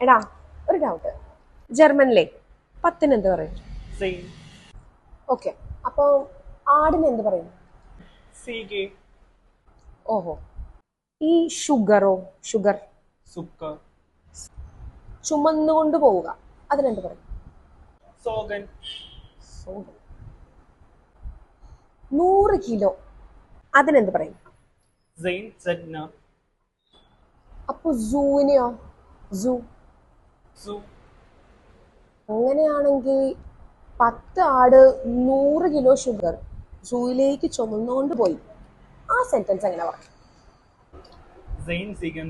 എടാ ഒരു ഡൗട്ട് ജർമ്മനിലെ പത്തിന് എന്ത് പറയും? ഓക്കെ അപ്പോ ആടിന് എന്ത് പറയും? ഓഹോ. ഈ ഷുഗറോ ഷുഗർ? ചുമന്നുകൊണ്ട് പോവുക. അതിനെന്ത് പറയും. നൂറ് കിലോ. അതിനെന്ത് പറയും? അപ്പൊ സൂവിനെയോ സു അങ്ങനെയാണെങ്കിൽ പത്ത് ആട് നൂറ് കിലോ ഷുഗർ സൂയിലേക്ക് ചുമന്നുകൊണ്ട് പോയി. ആ സെന്റൻസ് എങ്ങനെ പറയും സെയിൻ സീഗൻ